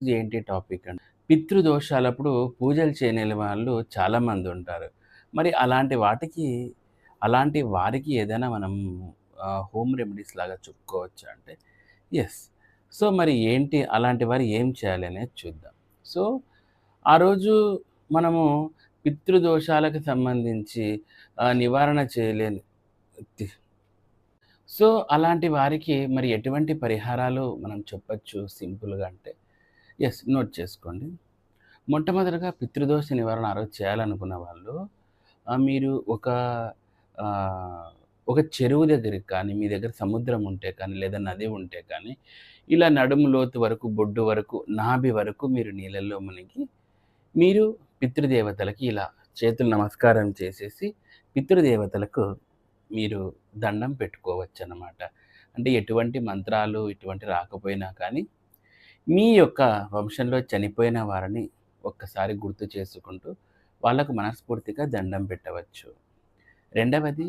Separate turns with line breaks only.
ఏంటి టాపిక్ అంటే పితృదోషాలప్పుడు పూజలు చేయలేని వాళ్ళు చాలామంది ఉంటారు. మరి అలాంటి వాటికి అలాంటి వారికి ఏదైనా మనం హోమ్ రెమెడీస్ లాగా చెప్పుకోవచ్చు అంటే? ఎస్ సో, మరి ఏంటి అలాంటి వారు ఏం చేయాలి అనేది చూద్దాం. సో, ఆ రోజు మనము పితృదోషాలకు సంబంధించి నివారణ చేయలేని సో, అలాంటి వారికి మరి ఎటువంటి పరిహారాలు మనం చెప్పచ్చు సింపుల్‌గా అంటే? ఎస్ నోట్ చేసుకోండి. మొట్టమొదటగా పితృదోష నివారణ ఆ చేయాలనుకున్న వాళ్ళు మీరు ఒక ఒక చెరువు దగ్గరికి కానీ, మీ దగ్గర సముద్రం ఉంటే కానీ, లేదా నది ఉంటే కానీ, ఇలా నడుము లోతు వరకు, బొడ్డు వరకు, నాభి వరకు మీరు నీళ్ళల్లో మునిగి, మీరు పితృదేవతలకి ఇలా చేతులు నమస్కారం చేసేసి, పితృదేవతలకు మీరు దండం పెట్టుకోవచ్చనమాట. అంటే ఎటువంటి మంత్రాలు ఇటువంటి రాకపోయినా కానీ, మీ యొక్క వంశంలో చనిపోయిన వారిని ఒక్కసారి గుర్తు చేసుకుంటూ, వాళ్ళకు మనస్ఫూర్తిగా దండం పెట్టవచ్చు. రెండవది